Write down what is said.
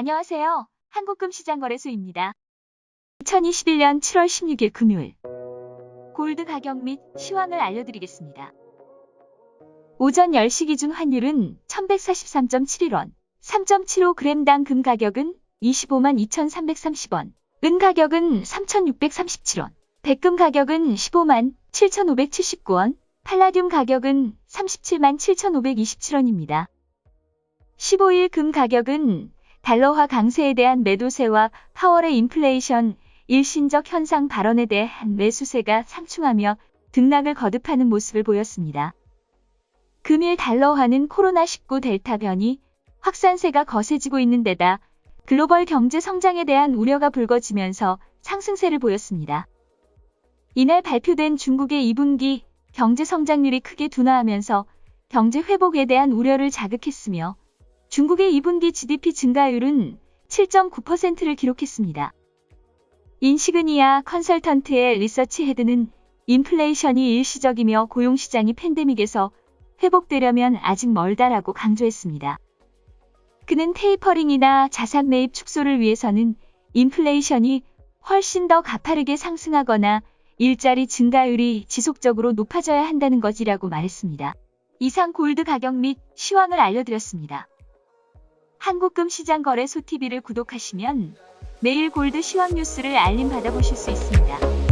안녕하세요. 한국금시장거래소입니다. 2021년 7월 16일 금요일 골드 가격 및 시황을 알려드리겠습니다. 오전 10시 기준 환율은 1143.71원, 3.75g당 금 가격은 25만 2330원, 은 가격은 3637원, 백금 가격은 15만 7579원, 팔라듐 가격은 37만 7527원입니다. 15일 금 가격은 달러화 강세에 대한 매도세와 파월의 인플레이션 일신적 현상 발언에 대한 매수세가 상충하며 등락을 거듭하는 모습을 보였습니다. 금일 달러화는 코로나19 델타 변이 확산세가 거세지고 있는 데다 글로벌 경제 성장에 대한 우려가 불거지면서 상승세를 보였습니다. 이날 발표된 중국의 2분기 경제 성장률이 크게 둔화하면서 경제 회복에 대한 우려를 자극했으며 중국의 2분기 GDP 증가율은 7.9%를 기록했습니다. 인시그니아 컨설턴트의 리서치 헤드는 인플레이션이 일시적이며 고용시장이 팬데믹에서 회복되려면 아직 멀다라고 강조했습니다. 그는 테이퍼링이나 자산 매입 축소를 위해서는 인플레이션이 훨씬 더 가파르게 상승하거나 일자리 증가율이 지속적으로 높아져야 한다는 것이라고 말했습니다. 이상 골드 가격 및 시황을 알려드렸습니다. 한국금시장거래소 TV를 구독하시면 매일 골드 시황 뉴스를 알림 받아보실 수 있습니다.